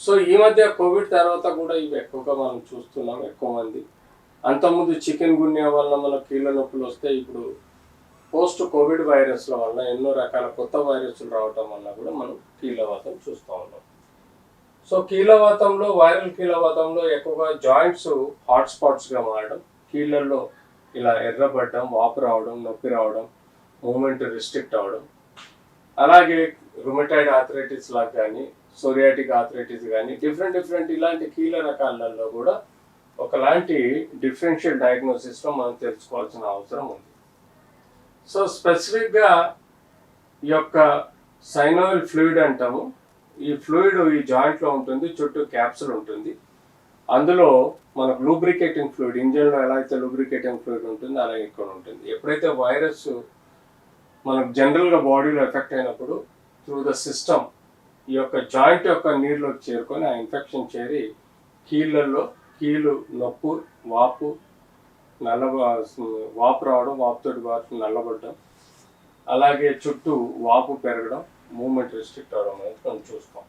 So ఈ మధ్య Covid తర్వాత కూడా ఇవి ఎక్కువగా మనం చూస్తున్నాం ఎక్కువ మంది. అంతకుముందు చికెన్ గున్యా వల్ల మన కీళ్ళ నొప్పులు వస్తే ఇప్పుడు పోస్ట్ కోవిడ్ వైరస్ల వల్ల ఎన్నో రకాల కొత్త వైరస్లు రావటం వల్ల కూడా మనం కీళ్ళవాతం చూస్తూ ఉన్నాం. సో కీళ్ళవాతంలో వైరల్ కీళ్ళవాతంలో ఎక్కువగా జాయింట్స్ హాట్ స్పాట్స్గా మారడం కీళ్ళల్లో ఇలా ఎర్రబడడం వాపు రావడం నొప్పి రావడం మూమెంట్ రిస్ట్రిక్ట్ అవ్వడం అలాగే రుమటైడ్ ఆథరైటిస్ లాగా కానీ సోరియాటిక్ ఆథరైటిస్ కానీ డిఫరెంట్ డిఫరెంట్ ఇలాంటి కీళ్ళ రకాలలో కూడా ఒకలాంటి డిఫరెన్షియల్ డయాగ్నోసిస్లో మనం తెలుసుకోవాల్సిన అవసరం ఉంది. సో స్పెసిఫిక్గా ఈ యొక్క సైనోయిల్ ఫ్లూయిడ్ అంటాము. ఈ ఫ్లూయిడ్ ఈ జాయింట్లో ఉంటుంది చుట్టూ క్యాప్సుల్ ఉంటుంది. అందులో మనకు లూబ్రికేటింగ్ ఫ్లూయిడ్ ఇంజన్లో ఎలా అయితే లూబ్రికేటింగ్ ఫ్లూయిడ్ ఉంటుందో అలాగే ఇక్కడ ఉంటుంది. ఎప్పుడైతే వైరస్ మనకు జనరల్గా బాడీలో ఎఫెక్ట్ అయినప్పుడు త్రూ ద సిస్టమ్ ఈ యొక్క జాయింట్ యొక్క నీళ్ళలోకి చేరుకొని ఆ ఇన్ఫెక్షన్ చేరి కీళ్ళల్లో కీళ్ళు నొప్పు వాపు నల్ల వాపు రావడం వాపుతోటి వాపు నల్లబడడం అలాగే చుట్టూ వాపు పెరగడం మూమెంట్ రిస్ట్రిక్ట్ అవడం అనేది మనం చూస్తాం.